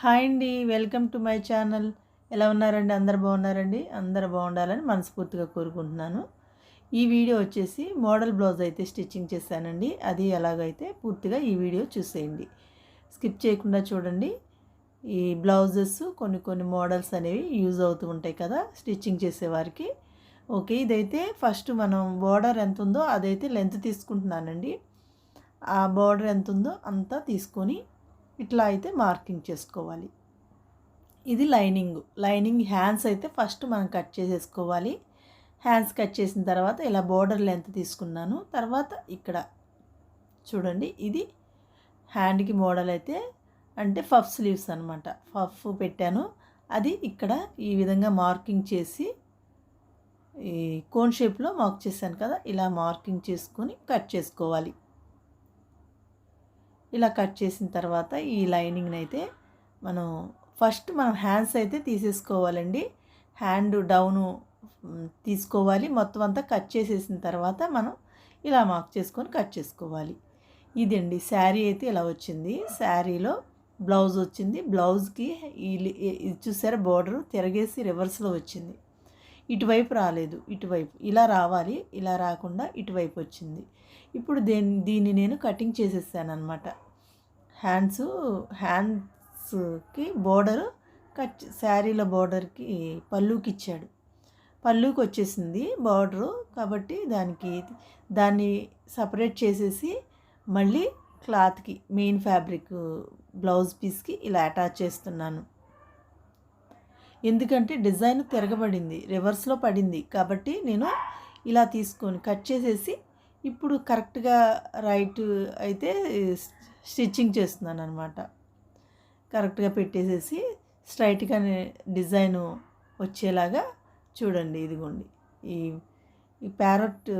Hi అండి welcome to my channel. ఎలా ఉన్నారండి? అందరు బాగున్నారండి? అందరు బాగుండాలని మనస్ఫూర్తిగా కోరుకుంటున్నాను. ఈ వీడియో వచ్చేసి మోడల్ బ్లౌజ్ అయితే స్టిచ్చింగ్ చేశానండి. అది ఎలాగైతే పూర్తిగా ఈ వీడియో చూసేయండి. స్కిప్ చేయకుండా చూడండి. ఈ బ్లౌజెస్ కొన్ని కొన్ని మోడల్స్ అనేవి యూజ్ అవుతూ ఉంటాయి కదా స్టిచ్చింగ్ చేసేవారికి ఓకే ఇదైతే ఫస్ట్ మనం బోర్డర్ ఎంత ఉందో అదైతే లెంత్ తీసుకుంటున్నానండి. ఆ బోర్డర్ ఎంత ఉందో అంతా తీసుకొని ఇట్లా అయితే మార్కింగ్ చేసుకోవాలి. ఇది లైనింగ్. లైనింగ్ హ్యాండ్స్ అయితే ఫస్ట్ మనం కట్ చేసేసుకోవాలి. హ్యాండ్స్ కట్ చేసిన తర్వాత ఇలా బోర్డర్ లెంత్ తీసుకున్నాను. తర్వాత ఇక్కడ చూడండి ఇది హ్యాండ్కి మోడల్ అయితే అంటే ఫఫ్ స్లీవ్స్ అనమాట ఫఫ్ పెట్టాను. అది ఇక్కడ ఈ విధంగా మార్కింగ్ చేసి ఈ కోన్ షేప్లో మార్క్ చేశాను కదా ఇలా మార్కింగ్ చేసుకొని కట్ చేసుకోవాలి. ఇలా కట్ చేసిన తర్వాత ఈ లైనింగ్ని అయితే మనం ఫస్ట్ మనం హ్యాండ్స్ అయితే తీసేసుకోవాలండి. హ్యాండ్ డౌను తీసుకోవాలి. మొత్తం అంతా కట్ చేసేసిన తర్వాత మనం ఇలా మార్క్ చేసుకొని కట్ చేసుకోవాలి. ఇదండి శారీ అయితే ఇలా వచ్చింది. శారీలో బ్లౌజ్ వచ్చింది. బ్లౌజ్కి ఇది చూసారా? బార్డర్ తిరగేసి రివర్స్లో వచ్చింది. ఇటువైపు రాలేదు. ఇటువైపు ఇలా రావాలి. ఇలా రాకుండా ఇటువైపు వచ్చింది. ఇప్పుడు దీన్ని దీన్ని నేను కటింగ్ చేసేసాను అనమాట హ్యాండ్స్ హ్యాండ్స్కి బోర్డర్ కట్ శారీల బోర్డర్కి పళ్ళుకి ఇచ్చాడు పళ్ళుకి వచ్చేసింది బార్డరు కాబట్టి దానికి దాన్ని సపరేట్ చేసేసి మళ్ళీ క్లాత్కి మెయిన్ ఫ్యాబ్రిక్ బ్లౌజ్ పీస్కి ఇలా అటాచ్ చేస్తున్నాను. ఎందుకంటే డిజైన్ తిరగబడింది రివర్స్లో పడింది కాబట్టి నేను ఇలా తీసుకొని కట్ చేసేసి ఇప్పుడు కరెక్ట్గా రైట్ అయితే స్టిచ్చింగ్ చేస్తున్నాను అనమాట కరెక్ట్గా పెట్టేసేసి స్ట్రైట్గా డిజైన్ వచ్చేలాగా చూడండి ఇదిగోండి. ఈ ఈ ప్యారట్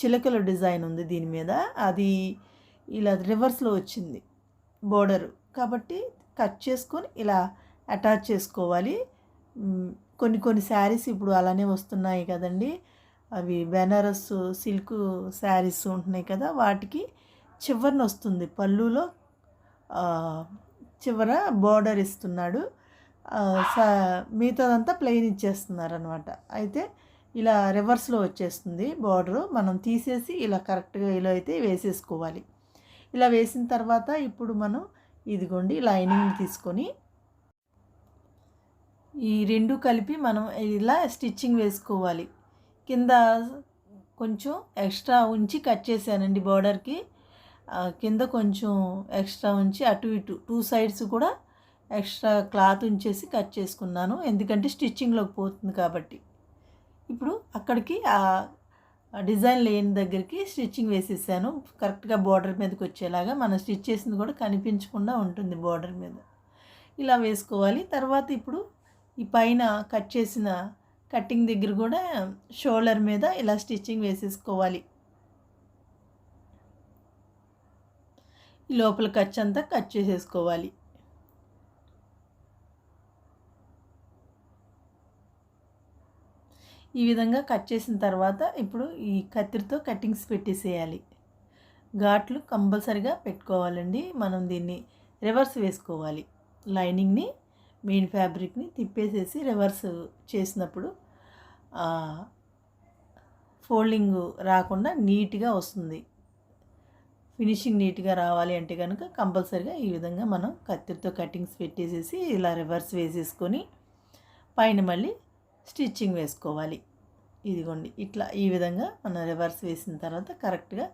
చిలకల డిజైన్ ఉంది దీని మీద. అది ఇలా రివర్స్లో వచ్చింది బోర్డరు. కాబట్టి కట్ చేసుకొని ఇలా అటాచ్ చేసుకోవాలి. కొన్ని కొన్ని శారీస్ ఇప్పుడు అలానే వస్తున్నాయి కదండీ. అవి బెనారస్ సిల్క్ శారీస్ ఉంటున్నాయి కదా వాటికి చివరిన వస్తుంది. పళ్ళులో చివర బోర్డర్ ఇస్తున్నాడు. మిగతాదంతా ప్లెయిన్ ఇచ్చేస్తున్నారు అనమాట అయితే ఇలా రివర్స్లో వచ్చేస్తుంది బార్డరు. మనం తీసేసి ఇలా కరెక్ట్గా ఇలా అయితే వేసేసుకోవాలి. ఇలా వేసిన తర్వాత ఇప్పుడు మనం ఇదిగోండి లైనింగ్ తీసుకొని ఈ రెండు కలిపి మనం ఇలా స్టిచ్చింగ్ వేసుకోవాలి. కింద కొంచెం ఎక్స్ట్రా ఉంచి కట్ చేశానండి బార్డర్కి. కింద కొంచెం ఎక్స్ట్రా ఉంచి అటు ఇటు టూ సైడ్స్ కూడా ఎక్స్ట్రా క్లాత్ ఉంచేసి కట్ చేసుకున్నాను. ఎందుకంటే స్టిచ్చింగ్లోకి పోతుంది కాబట్టి. ఇప్పుడు అక్కడికి ఆ డిజైన్ లేని దగ్గరికి స్టిచ్చింగ్ వేసేసాను. కరెక్ట్గా బార్డర్ మీదకి వచ్చేలాగా మనం స్టిచ్ చేసింది కూడా కనిపించకుండా ఉంటుంది బార్డర్ మీద. ఇలా వేసుకోవాలి. తర్వాత ఇప్పుడు ఈ పైన కట్ చేసిన కటింగ్ దగ్గర కూడా షోల్డర్ మీద ఇలా స్టిచ్చింగ్ వేసేసుకోవాలి. ఈ లోపల ఖర్చు అంతా కట్ చేసేసుకోవాలి. ఈ విధంగా కట్ చేసిన తర్వాత ఇప్పుడు ఈ కత్తిరితో కటింగ్స్ పెట్టేసేయాలి. ఘాట్లు కంపల్సరిగా పెట్టుకోవాలండి. మనం దీన్ని రివర్స్ వేసుకోవాలి. లైనింగ్ని మెయిన్ ఫ్యాబ్రిక్ని తిప్పేసేసి రివర్స్ చేసినప్పుడు ఫోల్డింగ్ రాకుండా నీట్గా వస్తుంది. ఫినిషింగ్ నీట్గా రావాలి అంటే కనుక కంపల్సరిగా ఈ విధంగా మనం కత్తిరితో కటింగ్స్ పెట్టేసేసి ఇలా రివర్స్ వేసేసుకొని పైన మళ్ళీ స్టిచ్చింగ్ వేసుకోవాలి. ఇదిగోండి ఇట్లా ఈ విధంగా మనం రివర్స్ వేసిన తర్వాత కరెక్ట్గా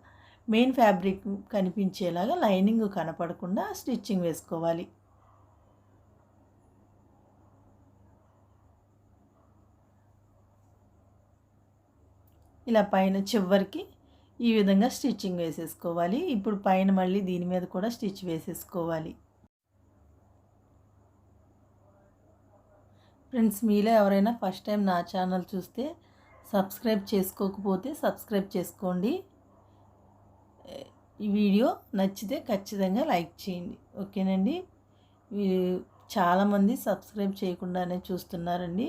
మెయిన్ ఫ్యాబ్రిక్ కనిపించేలాగా లైనింగ్ కనపడకుండా స్టిచ్చింగ్ వేసుకోవాలి. ఇలా పైన చివరికి ఈ విధంగా స్టిచ్చింగ్ వేసేసుకోవాలి. ఇప్పుడు పైన మళ్ళీ దీని మీద కూడా స్టిచ్ వేసేసుకోవాలి. ఫ్రెండ్స్ మీలో ఎవరైనా ఫస్ట్ టైం నా ఛానల్ చూస్తే సబ్స్క్రైబ్ చేసుకోకపోతే సబ్స్క్రైబ్ చేసుకోండి. ఈ వీడియో నచ్చితే ఖచ్చితంగా లైక్ చేయండి. ఓకేనండి? చాలామంది సబ్స్క్రైబ్ చేయకుండానే చూస్తున్నారండి.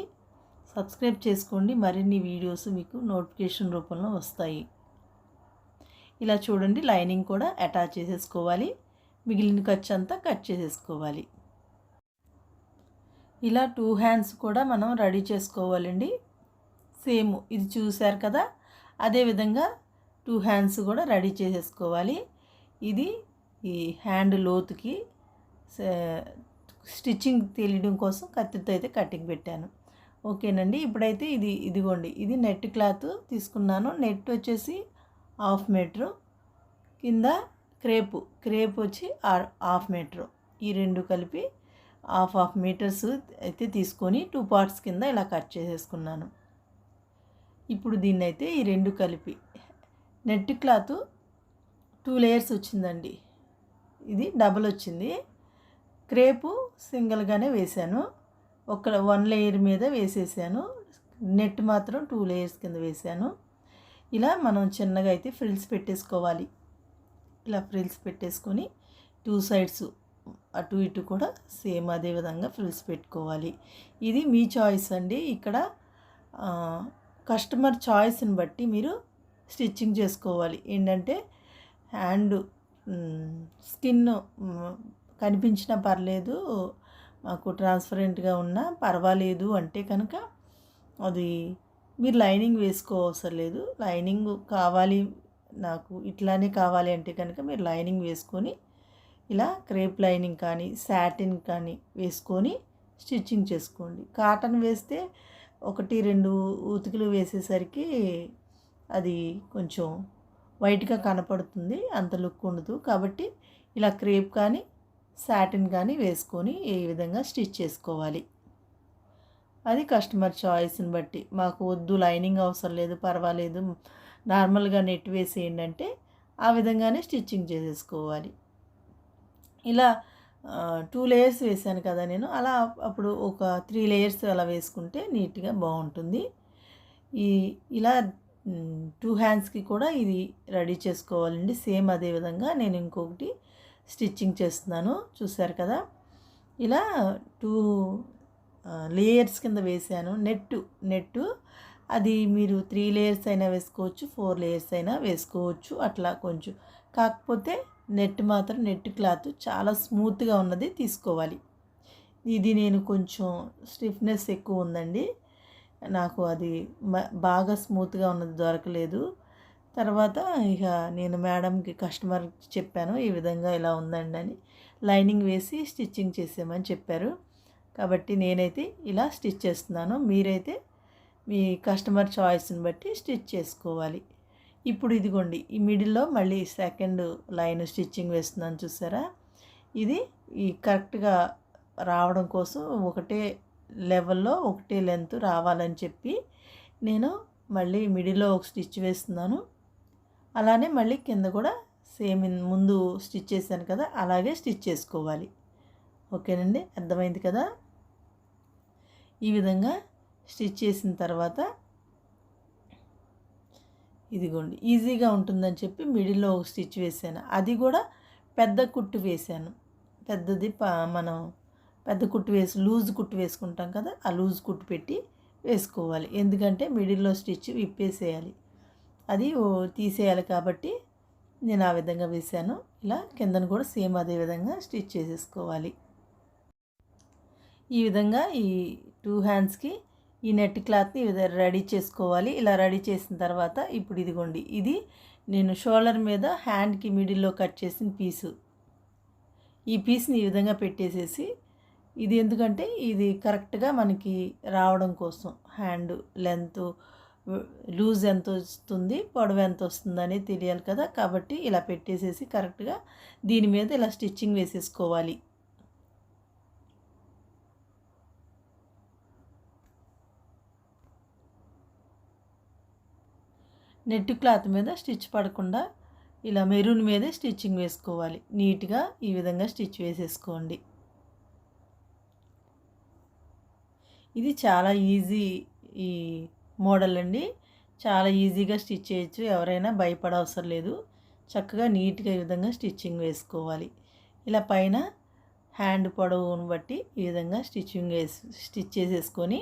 సబ్స్క్రైబ్ చేసుకోండి. మరిన్ని వీడియోస్ మీకు నోటిఫికేషన్ రూపంలో వస్తాయి. ఇలా చూడండి. లైనింగ్ కూడా అటాచ్ చేసేసుకోవాలి. మిగిలిన ఖర్చు అంతా కట్ చేసేసుకోవాలి. ఇలా టూ హ్యాండ్స్ కూడా మనం రెడీ చేసుకోవాలండి. సేమ్ ఇది చూశారు కదా. అదేవిధంగా టూ హ్యాండ్స్ కూడా రెడీ చేసేసుకోవాలి. ఇది ఈ హ్యాండ్ లోతుకి స్టిచ్చింగ్ తెలియడం కోసం కత్తితో అయితే కటింగ్ పెట్టాను. ఓకేనండి. ఇప్పుడైతే ఇది ఇదిగోండి. ఇది నెట్ క్లాత్ తీసుకున్నాను. నెట్ వచ్చేసి హాఫ్ మీటరు. కింద క్రేపు. క్రేప్ వచ్చి హాఫ్ మీటరు. ఈ రెండు కలిపి హాఫ్ హాఫ్ మీటర్స్ అయితే తీసుకొని టూ పార్ట్స్ కింద ఇలా కట్ చేసేసుకున్నాను. ఇప్పుడు దీన్ని అయితే ఈ రెండు కలిపి నెట్ క్లాత్ టూ లేయర్స్ వచ్చిందండి. ఇది డబల్ వచ్చింది. క్రేపు సింగిల్గానే వేశాను. ఒక వన్ లేయర్ మీద వేసేసాను. నెట్ మాత్రం టూ లేయర్స్ కింద వేసాను. ఇలా మనం చిన్నగా అయితే ఫ్రిల్స్ పెట్టేసుకోవాలి. ఇలా ఫ్రిల్స్ పెట్టేసుకొని టూ సైడ్స్ అటు ఇటు కూడా సేమ్ అదే విధంగా ఫ్రిల్స్ పెట్టుకోవాలి. ఇది మీ చాయిస్ అండి. ఇక్కడ కస్టమర్ చాయిస్ని బట్టి మీరు స్టిచ్చింగ్ చేసుకోవాలి. ఏంటంటే హ్యాండ్ స్కిన్ కనిపించినా పర్లేదు మాకు ట్రాన్స్పరెంట్గా ఉన్నా పర్వాలేదు అంటే కనుక అది మీరు లైనింగ్ వేసుకోవసరం లేదు. లైనింగ్ కావాలి నాకు ఇట్లానే కావాలి అంటే కనుక మీరు లైనింగ్ వేసుకొని ఇలా క్రేప్ లైనింగ్ కానీ శాటిన్ కానీ వేసుకొని స్టిచ్చింగ్ చేసుకోండి. కాటన్ వేస్తే ఒకటి రెండు ఉతికలు వేసేసరికి అది కొంచెం వైట్గా కనపడుతుంది అంత లుక్ ఉండదు. కాబట్టి ఇలా క్రేప్ కానీ సాటిన్ కానీ వేసుకొని ఏ విధంగా స్టిచ్ చేసుకోవాలి? అది కస్టమర్ చాయిస్ని బట్టి. మాకు వద్దు లైనింగ్ అవసరం లేదు పర్వాలేదు. నార్మల్గా నెట్ వేసేయండి అంటే ఆ విధంగానే స్టిచ్చింగ్ చేసేసుకోవాలి. ఇలా టూ లేయర్స్ వేసాను కదా నేను. అలా అప్పుడు ఒక త్రీ లేయర్స్ అలా వేసుకుంటే నీట్గా బాగుంటుంది. ఈ ఇలా టూ హ్యాండ్స్కి కూడా ఇది రెడీ చేసుకోవాలండి. సేమ్ అదే విధంగా నేను ఇంకొకటి స్టిచ్చింగ్ చేస్తున్నాను చూశారు కదా. ఇలా టూ లేయర్స్ కింద వేసాను నెట్టు నెట్టు అది మీరు త్రీ లేయర్స్ అయినా వేసుకోవచ్చు ఫోర్ లేయర్స్ అయినా వేసుకోవచ్చు అట్లా కొంచెం. కాకపోతే నెట్ మాత్రం నెట్ క్లాత్ చాలా స్మూత్గా ఉన్నది తీసుకోవాలి. ఇది నేను కొంచెం స్టిఫ్నెస్ ఎక్కువ ఉందండి. నాకు అది బాగా స్మూత్గా ఉన్నది దొరకలేదు. తర్వాత ఇక నేను మేడంకి కస్టమర్ చెప్పాను ఈ విధంగా ఇలా ఉందండి అని. లైనింగ్ వేసి స్టిచ్చింగ్ చేసామని చెప్పారు. కాబట్టి నేనైతే ఇలా స్టిచ్ చేస్తున్నాను. మీరైతే మీ కస్టమర్ చాయిస్ని బట్టి స్టిచ్ చేసుకోవాలి. ఇప్పుడు ఇదిగోండి ఈ మిడిల్లో మళ్ళీ సెకండ్ లైన్ స్టిచ్చింగ్ వేస్తున్నాను చూసారా? ఇది ఈ కరెక్ట్గా రావడం కోసం ఒకటే లెవెల్లో ఒకటే లెంత్ రావాలని చెప్పి నేను మళ్ళీ మిడిల్లో ఒక స్టిచ్ వేస్తున్నాను. అలానే మళ్ళీ కింద కూడా సేమ్ ముందు స్టిచ్ చేశాను కదా అలాగే స్టిచ్ చేసుకోవాలి. ఓకేనండి? అర్థమైంది కదా? ఈ విధంగా స్టిచ్ చేసిన తర్వాత ఇదిగోండి ఈజీగా ఉంటుందని చెప్పి మిడిల్లో ఒక స్టిచ్ వేసాను అది కూడా పెద్ద కుట్టు వేసాను పెద్దది మనం పెద్ద కుట్టు వేసి లూజ్ కుట్టు వేసుకుంటాం కదా ఆ లూజ్ కుట్టు పెట్టి వేసుకోవాలి. ఎందుకంటే మిడిల్లో స్టిచ్ విప్పేసేయాలి. అది తీసేయాలి కాబట్టి నేను ఆ విధంగా వేసాను ఇలా కిందను కూడా సేమ్ అదే విధంగా స్టిచ్ చేసేసుకోవాలి. ఈ విధంగా ఈ టూ హ్యాండ్స్కి ఈ నెట్ క్లాత్ని రెడీ చేసుకోవాలి. ఇలా రెడీ చేసిన తర్వాత ఇప్పుడు ఇదిగోండి ఇది నేను షోల్డర్ మీద హ్యాండ్కి మిడిల్లో కట్ చేసిన పీసు. ఈ పీస్ని ఈ విధంగా పెట్టేసేసి ఇది ఎందుకంటే ఇది కరెక్ట్గా మనకి రావడం కోసం హ్యాండ్ లెంత్ లూజ్ ఎంత వస్తుంది పొడవు ఎంత వస్తుందని తెలియాలి కదా. కాబట్టి ఇలా పెట్టేసేసి కరెక్ట్గా దీని మీద ఇలా స్టిచ్చింగ్ వేసేసుకోవాలి. నెట్ క్లాత్ మీద స్టిచ్ పడకుండా ఇలా మెరూన్ మీదే స్టిచ్చింగ్ వేసుకోవాలి. నీట్గా ఈ విధంగా స్టిచ్ వేసేసుకోండి. ఇది చాలా ఈజీ ఈ మోడల్ అండి. చాలా ఈజీగా స్టిచ్ చేయొచ్చు. ఎవరైనా భయపడవసరం లేదు. చక్కగా నీట్గా ఈ విధంగా స్టిచ్చింగ్ వేసుకోవాలి. ఇలా పైన హ్యాండ్ పొడవును బట్టి ఈ విధంగా స్టిచ్చింగ్ వేసి స్టిచ్ చేసేసుకొని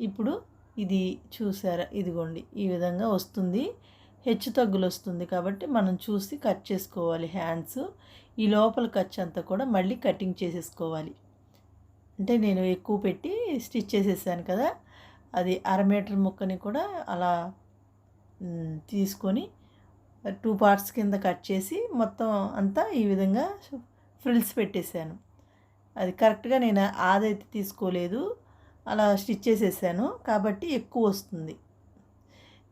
ఇప్పుడు ఇది చూసారా? ఇదిగోండి. ఈ విధంగా వస్తుంది. హెచ్చు తగ్గులు వస్తుంది కాబట్టి మనం చూసి కట్ చేసుకోవాలి హ్యాండ్స్. ఈ లోపల ఖర్చు అంతా కూడా మళ్ళీ కటింగ్ చేసేసుకోవాలి. అంటే నేను ఎక్కువ పెట్టి స్టిచ్ చేసేసాను కదా. అది అర మీటర్ ముక్కని కూడా అలా తీసుకొని టూ పార్ట్స్ కింద కట్ చేసి మొత్తం అంతా ఈ విధంగా ఫ్రిల్స్ పెట్టేశాను అది కరెక్ట్గా నేను ఆదైతే తీసుకోలేదు అలా స్టిచ్ చేసేసాను కాబట్టి ఎక్కువ వస్తుంది.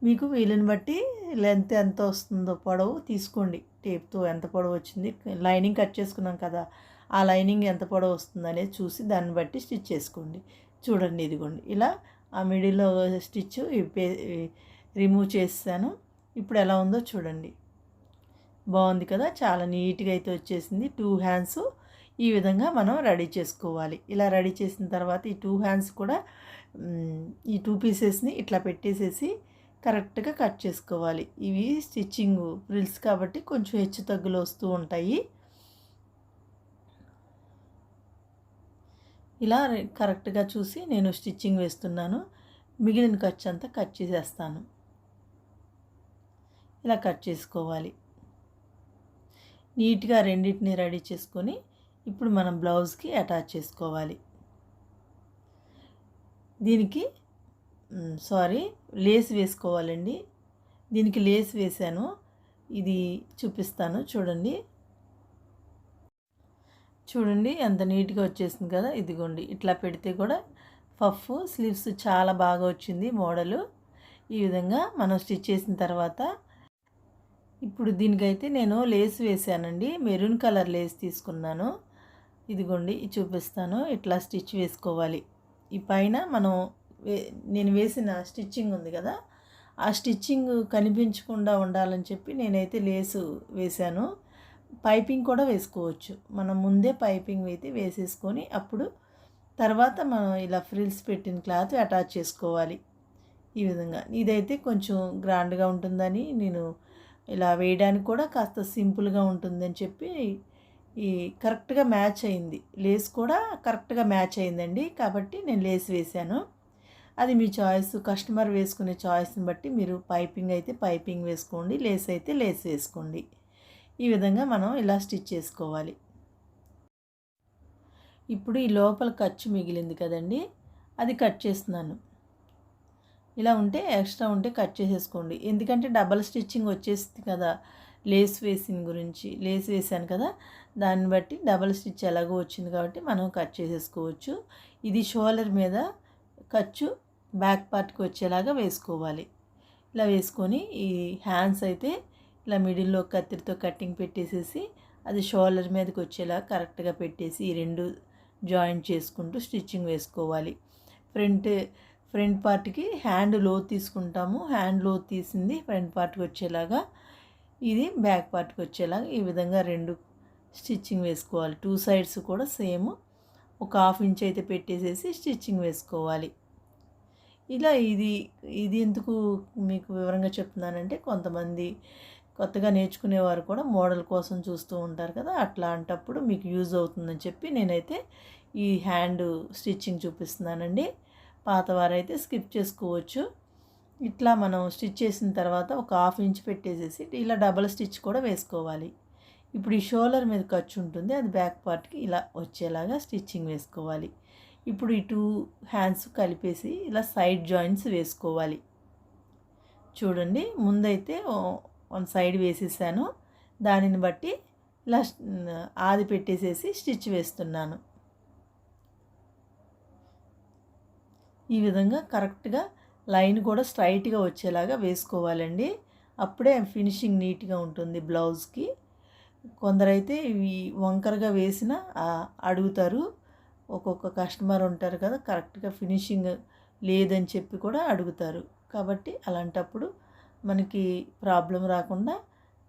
మీకు వీలుని బట్టి లెంత్ ఎంత వస్తుందో పొడవు తీసుకోండి. టేప్తో ఎంత పొడవు వచ్చింది లైనింగ్ కట్ చేసుకున్నాం కదా ఆ లైనింగ్ ఎంత పొడవు వస్తుంది అనేది చూసి దాన్ని బట్టి స్టిచ్ చేసుకోండి. చూడండి ఇదిగోండి. ఇలా ఆ మిడిల్లో స్టిచ్ రిమూవ్ చేసాను ఇప్పుడు ఎలా ఉందో చూడండి. బాగుంది కదా? చాలా నీట్గా అయితే వచ్చేసింది. టూ హ్యాండ్స్ ఈ విధంగా మనం రెడీ చేసుకోవాలి. ఇలా రెడీ చేసిన తర్వాత ఈ టూ హ్యాండ్స్ కూడా ఈ టూ పీసెస్ని ఇట్లా పెట్టేసేసి కరెక్ట్గా కట్ చేసుకోవాలి. ఇవి స్టిచ్చింగ్ ఫ్రిల్స్ కాబట్టి కొంచెం హెచ్చు తగ్గులు వస్తూ ఉంటాయి. ఇలా కరెక్ట్గా చూసి నేను స్టిచ్చింగ్ వేస్తున్నాను. మిగిలిన ఖర్చు అంతా కట్ చేసేస్తాను. ఇలా కట్ చేసుకోవాలి. నీట్గా రెండింటిని రెడీ చేసుకొని ఇప్పుడు మనం బ్లౌజ్కి అటాచ్ చేసుకోవాలి. దీనికి సారీ లేస్ వేసుకోవాలండి. దీనికి లేస్ వేసాను ఇది చూపిస్తాను చూడండి. చూడండి ఎంత నీట్గా వచ్చేసింది కదా ఇదిగోండి. ఇట్లా పెడితే కూడా పఫ్ స్లీవ్స్ చాలా బాగా వచ్చింది మోడలు. ఈ విధంగా మనం స్టిచ్ చేసిన తర్వాత ఇప్పుడు దీనికైతే నేను లేస్ వేసానండి. మెరూన్ కలర్ లేస్ తీసుకున్నాను. ఇదిగోండి చూపిస్తాను. ఇట్లా స్టిచ్ వేసుకోవాలి. ఈ పైన మనం వే నేను వేసిన స్టిచ్చింగ్ ఉంది కదా ఆ స్టిచ్చింగ్ కనిపించకుండా ఉండాలని చెప్పి నేనైతే లేసు వేశాను పైపింగ్ కూడా వేసుకోవచ్చు. మనం ముందే పైపింగ్ అయితే వేసేసుకొని అప్పుడు తర్వాత మనం ఇలా ఫ్రిల్స్ పెట్టిన క్లాత్ అటాచ్ చేసుకోవాలి. ఈ విధంగా. ఇదైతే కొంచెం గ్రాండ్గా ఉంటుందని నేను ఇలా వేయడానికి కూడా కాస్త సింపుల్గా ఉంటుందని చెప్పి ఈ కరెక్ట్గా మ్యాచ్ అయింది. లేస్ కూడా కరెక్ట్గా మ్యాచ్ అయిందండి. కాబట్టి నేను లేస్ వేశాను. అది మీ చాయిస్ కస్టమర్ వేసుకునే చాయిస్ని బట్టి మీరు పైపింగ్ అయితే పైపింగ్ వేసుకోండి లేస్ అయితే లేస్ వేసుకోండి. ఈ విధంగా మనం ఇలా స్టిచ్ చేసుకోవాలి. ఇప్పుడు ఈ లోపల ఖర్చు మిగిలింది కదండి అది కట్ చేస్తున్నాను. ఇలా ఉంటే ఎక్స్ట్రా ఉంటే కట్ చేసేసుకోండి. ఎందుకంటే డబల్ స్టిచ్చింగ్ వచ్చేసింది కదా లేస్ వేసిన గురించి లేస్ వేసాను కదా దాన్ని బట్టి డబల్ స్టిచ్ ఎలాగో వచ్చింది కాబట్టి మనం కట్ చేసేసుకోవచ్చు. ఇది షోల్డర్ మీద ఖర్చు బ్యాక్ పార్ట్కి వచ్చేలాగా వేసుకోవాలి. ఇలా వేసుకొని ఈ హ్యాండ్స్ అయితే ఇలా మిడిల్లో కత్తిరితో కట్టింగ్ పెట్టేసేసి అది షోల్డర్ మీదకి వచ్చేలా కరెక్ట్గా పెట్టేసి ఈ రెండు జాయింట్ చేసుకుంటూ స్టిచ్చింగ్ వేసుకోవాలి. ఫ్రంట్ ఫ్రంట్ పార్ట్కి హ్యాండ్లో తీసుకుంటాము. హ్యాండ్లో తీసింది ఫ్రంట్ పార్ట్కి వచ్చేలాగా ఇది బ్యాక్ పార్ట్కి వచ్చేలాగా ఈ విధంగా రెండు స్టిచ్చింగ్ వేసుకోవాలి. టూ సైడ్స్ కూడా సేమ్ ఒక హాఫ్ ఇంచ్ అయితే పెట్టేసేసి స్టిచ్చింగ్ వేసుకోవాలి. ఇలా ఇది ఇది ఎందుకు మీకు వివరంగా చెప్తున్నానంటే కొంతమంది కొత్తగా నేర్చుకునేవారు కూడా మోడల్ కోసం చూస్తూ ఉంటారు కదా అట్లాంటప్పుడు మీకు యూజ్ అవుతుందని చెప్పి నేనైతే ఈ హ్యాండ్ స్టిచ్చింగ్ చూపిస్తున్నానండి. పాతవారైతే స్కిప్ చేసుకోవచ్చు. ఇట్లా మనం స్టిచ్ చేసిన తర్వాత ఒక హాఫ్ ఇంచ్ పెట్టేసేసి ఇలా డబల్ స్టిచ్ కూడా వేసుకోవాలి. ఇప్పుడు ఈ షోల్డర్ మీద ఖర్చు ఉంటుంది అది బ్యాక్ పార్ట్కి ఇలా వచ్చేలాగా స్టిచ్చింగ్ వేసుకోవాలి. ఇప్పుడు ఈ టూ హ్యాండ్స్ కలిపేసి ఇలా సైడ్ జాయింట్స్ వేసుకోవాలి. చూడండి ముందైతే వన్ సైడ్ వేసేసాను. దానిని బట్టి ఇలా ఆది పెట్టేసేసి స్టిచ్ వేస్తున్నాను. ఈ విధంగా కరెక్ట్గా లైన్ కూడా స్ట్రైట్గా వచ్చేలాగా వేసుకోవాలండి. అప్పుడే ఫినిషింగ్ నీట్గా ఉంటుంది బ్లౌజ్కి. కొందరైతే ఇవి వంకరగా వేసిన అడుగుతారు. ఒక్కొక్క కస్టమర్ ఉంటారు కదా కరెక్ట్గా ఫినిషింగ్ లేదని చెప్పి కూడా అడుగుతారు. కాబట్టి అలాంటప్పుడు మనకి ప్రాబ్లం రాకుండా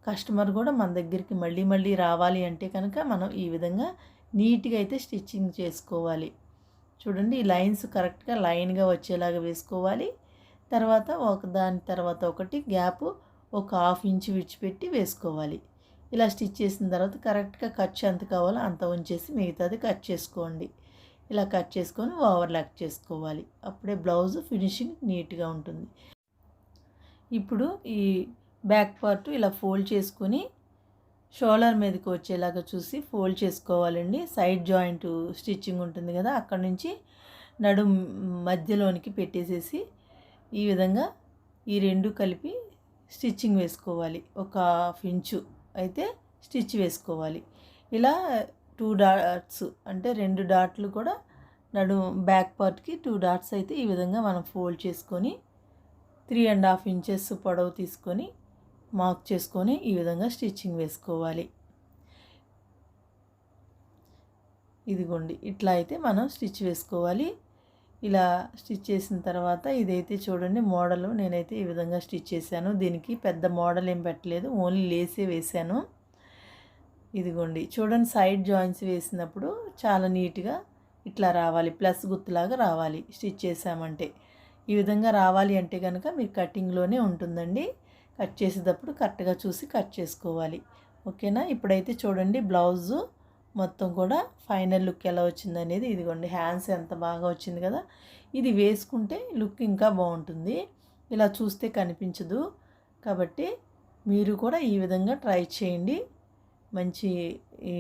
కస్టమర్ కూడా మన దగ్గరికి మళ్ళీ మళ్ళీ రావాలి అంటే కనుక మనం ఈ విధంగా నీట్గా అయితే స్టిచ్చింగ్ చేసుకోవాలి. చూడండి ఈ లైన్స్ కరెక్ట్గా లైన్గా వచ్చేలాగా వేసుకోవాలి. తర్వాత ఒక దాని తర్వాత ఒకటి గ్యాప్ ఒక హాఫ్ ఇంచ్ విడిచిపెట్టి వేసుకోవాలి. ఇలా స్టిచ్ చేసిన తర్వాత కరెక్ట్గా ఖర్చు ఎంత కావాలో అంత ఉంచేసి మిగతాది కట్ చేసుకోండి. ఇలా కట్ చేసుకొని ఓవర్లాక్ చేసుకోవాలి. అప్పుడే బ్లౌజ్ ఫినిషింగ్ నీట్గా ఉంటుంది. ఇప్పుడు ఈ బ్యాక్ పార్ట్ ఇలా ఫోల్డ్ చేసుకొని షోల్డర్ మీదకి వచ్చేలాగా చూసి ఫోల్డ్ చేసుకోవాలండి. సైడ్ జాయింట్ స్టిచ్చింగ్ ఉంటుంది కదా అక్కడ నుంచి నడుం మధ్యలోనికి పెట్టేసేసి ఈ విధంగా ఈ రెండు కలిపి స్టిచ్చింగ్ వేసుకోవాలి. ఒక హాఫ్ ఇంచు అయితే స్టిచ్ వేసుకోవాలి. ఇలా టూ డాట్స్ అంటే రెండు డాట్లు కూడా నడు బ్యాక్ పార్ట్కి టూ డాట్స్ అయితే ఈ విధంగా మనం ఫోల్డ్ చేసుకొని త్రీ అండ్ హాఫ్ ఇంచెస్ పొడవు తీసుకొని మార్క్ చేసుకొని ఈ విధంగా స్టిచ్చింగ్ వేసుకోవాలి. ఇదిగోండి ఇట్లా అయితే మనం స్టిచ్ వేసుకోవాలి. ఇలా స్టిచ్ చేసిన తర్వాత ఇదైతే చూడండి మోడల్ నేనైతే ఈ విధంగా స్టిచ్ చేశాను. దీనికి పెద్ద మోడల్ ఏం పెట్టలేదు ఓన్లీ లేసే వేసాను ఇదిగోండి చూడండి సైడ్ జాయింట్స్ వేసినప్పుడు చాలా నీట్గా ఇట్లా రావాలి ప్లస్ గుర్తులాగా రావాలి. స్టిచ్ చేసామంటే ఈ విధంగా రావాలి అంటే కనుక మీరు కటింగ్లోనే ఉంటుందండి. కట్ చేసేటప్పుడు కరెక్ట్గా చూసి కట్ చేసుకోవాలి. ఓకేనా? ఇప్పుడైతే చూడండి బ్లౌజు మొత్తం కూడా ఫైనల్ లుక్ ఎలా వచ్చింది అనేది ఇదిగోండి హ్యాండ్స్ ఎంత బాగా వచ్చింది కదా? ఇది వేసుకుంటే లుక్ ఇంకా బాగుంటుంది. ఇలా చూస్తే కనిపించదు. కాబట్టి మీరు కూడా ఈ విధంగా ట్రై చేయండి. మంచి ఈ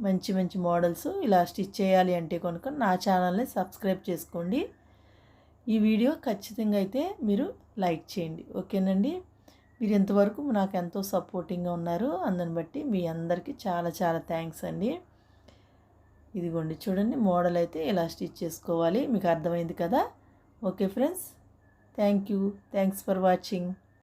మంచి మంచి మోడల్స్ ఇలా స్టిచ్ చేయాలి అంటే కనుక నా ఛానల్ని సబ్స్క్రైబ్ చేసుకోండి. ఈ వీడియో ఖచ్చితంగా అయితే మీరు లైక్ చేయండి. ఓకేనండి? మీరు ఇంతవరకు నాకు ఎంతో సపోర్టింగ్గా ఉన్నారు. అందుని బట్టి మీ అందరికీ చాలా చాలా థ్యాంక్స్ అండి. ఇదిగోండి చూడండి మోడల్ అయితే ఇలా స్టిచ్ చేసుకోవాలి. మీకు అర్థమైంది కదా? Okay friends thank you. Thanks for watching.